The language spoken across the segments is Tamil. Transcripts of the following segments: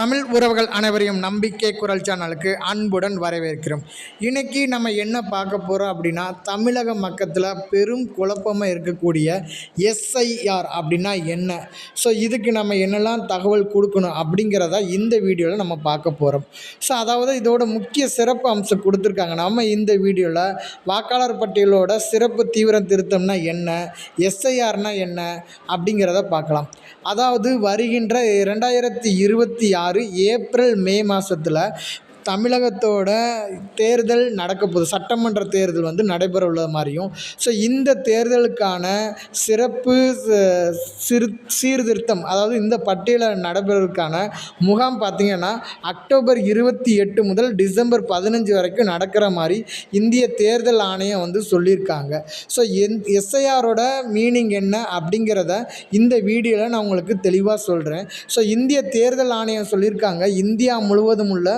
தமிழ் உறவுகள் அனைவரையும் நம்பிக்கை குரல் சேனலுக்கு அன்புடன் வரவேற்கிறோம். இன்றைக்கி நம்ம என்ன பார்க்க போகிறோம் அப்படின்னா தமிழக மக்கத்தில் பெரும் குழப்பமாக இருக்கக்கூடிய எஸ்ஐஆர் அப்படின்னா என்ன? ஸோ இதுக்கு நம்ம என்னெல்லாம் தகவல் கொடுக்கணும் அப்படிங்கிறத இந்த வீடியோவில் நம்ம பார்க்க போகிறோம் ஸோ அதாவது இதோட முக்கிய சிறப்பு அம்சம் கொடுத்துருக்காங்க. நம்ம இந்த வீடியோவில் வாக்காளர் பட்டியலோட சிறப்பு தீவிர திருத்தம்னா என்ன? எஸ்ஐஆர்னா என்ன? அப்படிங்கிறத பார்க்கலாம். அதாவது வருகின்ற ரெண்டாயிரத்தி இருபத்தி ஆறு ஏப்ரல் மே மாதத்தில் தமிழகத்தோட தேர்தல் நடக்க போகுது. சட்டமன்ற தேர்தல் வந்து நடைபெற உள்ள மாதிரியும். ஸோ இந்த தேர்தலுக்கான சிறப்பு சிறு சீர்திருத்தம் அதாவது இந்த பட்டியலில் நடைபெறதுக்கான முகாம் பார்த்திங்கன்னா அக்டோபர் இருபத்தி எட்டு முதல் டிசம்பர் பதினஞ்சு வரைக்கும் நடக்கிற மாதிரி இந்திய தேர்தல் ஆணையம் வந்து சொல்லியிருக்காங்க. ஸோ என் எஸ்ஐஆரோட மீனிங் என்ன அப்படிங்கிறத இந்த வீடியோவில் நான் உங்களுக்கு தெளிவாக சொல்கிறேன் ஸோ இந்திய தேர்தல் ஆணையம் சொல்லியிருக்காங்க. இந்தியா முழுவதும் உள்ள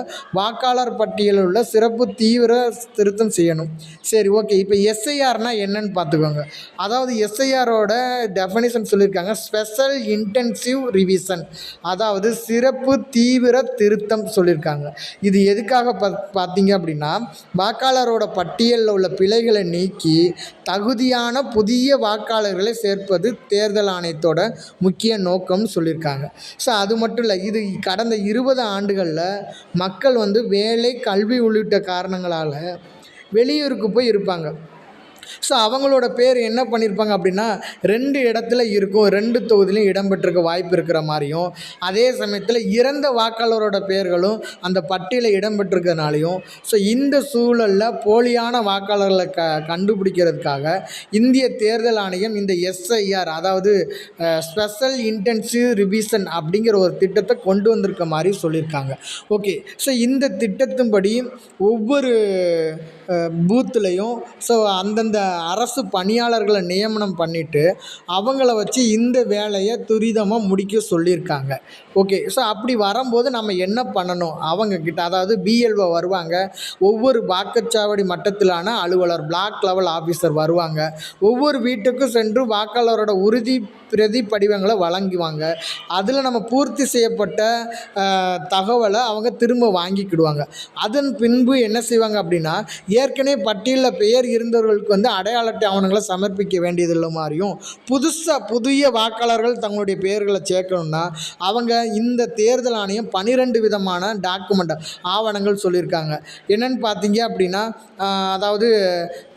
வாக்காளர் பட்டியலில் உள்ள சிறப்பு தீவிர திருத்தம் செய்யணும். சரி ஓகே இப்போ எஸ்ஐஆர்னா என்னன்னு பார்த்துக்கோங்க. அதாவது எஸ்ஐஆரோட டெஃபனிஷன் சொல்லியிருக்காங்க. ஸ்பெஷல் இன்டென்சிவ் ரிவிஷன் அதாவது சிறப்பு தீவிர திருத்தம் சொல்லியிருக்காங்க. இது எதுக்காக பா பார்த்தீங்க அப்படின்னா வாக்காளரோட பட்டியலில் உள்ள பிழைகளை நீக்கி தகுதியான புதிய வாக்காளர்களை சேர்ப்பது தேர்தல் ஆணையத்தோட முக்கிய நோக்கம்னு சொல்லியிருக்காங்க. ஸோ அது மட்டும் இல்லை இது கடந்த இருபது ஆண்டுகளில் மக்கள் வந்து வேலை கல்வி உள்ளிட்ட காரணங்களால் வெளியூருக்கு போய் இருப்பாங்க. ஸோ அவங்களோட பேர் என்ன பண்ணியிருப்பாங்க அப்படின்னா ரெண்டு இடத்துல இருக்கும் ரெண்டு தொகுதியிலையும் இடம்பெற்றிருக்க வாய்ப்பு இருக்கிற மாதிரியும் அதே சமயத்தில் இறந்த வாக்காளரோட பேர்களும் அந்த பட்டியலில் இடம்பெற்றிருக்கிறதுனாலையும் ஸோ இந்த சூழலில் போலியான வாக்காளர்களை க கண்டுபிடிக்கிறதுக்காக இந்திய தேர்தல் ஆணையம் இந்த எஸ்ஐஆர் அதாவது ஸ்பெஷல் இன்டென்சிவ் ரிவிஷன் அப்படிங்கிற ஒரு திட்டத்தை கொண்டு வந்திருக்க மாதிரி சொல்லியிருக்காங்க. ஓகே ஸோ இந்த திட்டத்தின்படி ஒவ்வொரு பூத்துலேயும் ஸோ அந்தந்த அரசு பணியாளர்களை நியமனம் பண்ணிவிட்டு அவங்கள வச்சு இந்த வேலையை துரிதமாக முடிக்க சொல்லியிருக்காங்க. ஓகே ஸோ அப்படி வரும்போது நம்ம என்ன பண்ணணும்? அவங்கக்கிட்ட அதாவது பிஎல்ஓ வருவாங்க. ஒவ்வொரு வாக்குச்சாவடி மட்டத்திலான அலுவலர் பிளாக் லெவல் ஆஃபீஸர் வருவாங்க. ஒவ்வொரு வீட்டுக்கும் சென்று வாக்காளரோட உறுதி பிரதி படிவங்களை வழங்குவாங்க. அதில் நம்ம பூர்த்தி செய்யப்பட்ட தகவலை அவங்க திரும்ப வாங்கிக்கிடுவாங்க. அதன் பின்பு என்ன செய்வாங்க அப்படின்னா ஏற்கனவே பட்டியலில் பெயர் இருந்தவர்களுக்கு வந்து அடையாள அட்டை ஆவணங்களை சமர்ப்பிக்க வேண்டியதில்லை மாதிரியும் புதுசாக புதிய வாக்காளர்கள் தங்களுடைய பெயர்களை சேர்க்கணும்னா அவங்க இந்த தேர்தல் ஆணையம் பன்னிரெண்டு விதமான டாக்குமெண்ட் ஆவணங்கள் சொல்லியிருக்காங்க. என்னென்னு பார்த்தீங்க அப்படின்னா அதாவது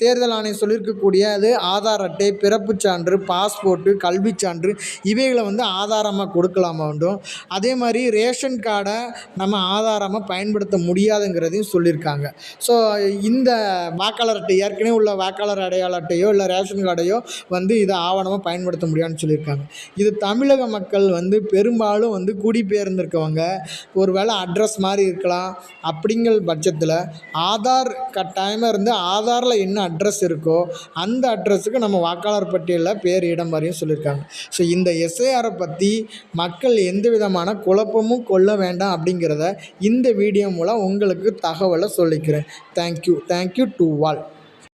தேர்தல் ஆணையம் சொல்லியிருக்கக்கூடிய அது ஆதார் அட்டை பிறப்புச் சான்று பாஸ்போர்ட்டு கல்விச் சான்று இவைகளை வந்து ஆதாரமாக கொடுக்கலாமா வேண்டும்? அதே மாதிரி ரேஷன் கார்டை நம்ம ஆதாரமாக பயன்படுத்த முடியாதுங்கிறதையும் சொல்லியிருக்காங்க. ஸோ இந்த வாக்காளர் அட்டை ஏற்கனவே உள்ள வாக்காளர் வாக்காளர் அடையாள அட்டையோ இல்லை ரேஷன் கார்டையோ வந்து இதை ஆவணமாக பயன்படுத்த முடியாதுன்னு சொல்லியிருக்காங்க. இது தமிழக மக்கள் வந்து பெரும்பாலும் வந்து குடிபெயர்ந்திருக்கவங்க. ஒரு வேளை அட்ரஸ் மாதிரி இருக்கலாம். அப்படிங்கிற பட்சத்தில் ஆதார் கட்டாயமாக இருந்து ஆதாரில் என்ன அட்ரஸ் இருக்கோ அந்த அட்ரஸுக்கு நம்ம வாக்காளர் பட்டியலில் பேர் இடம் வரையும் சொல்லியிருக்காங்க. ஸோ இந்த எஸ்ஐஆரை பற்றி மக்கள் எந்த விதமான குழப்பமும் கொள்ள வேண்டாம் அப்படிங்கிறத இந்த வீடியோ மூலம் உங்களுக்கு தகவலை சொல்லிக்கிறேன். Thank you thank you to all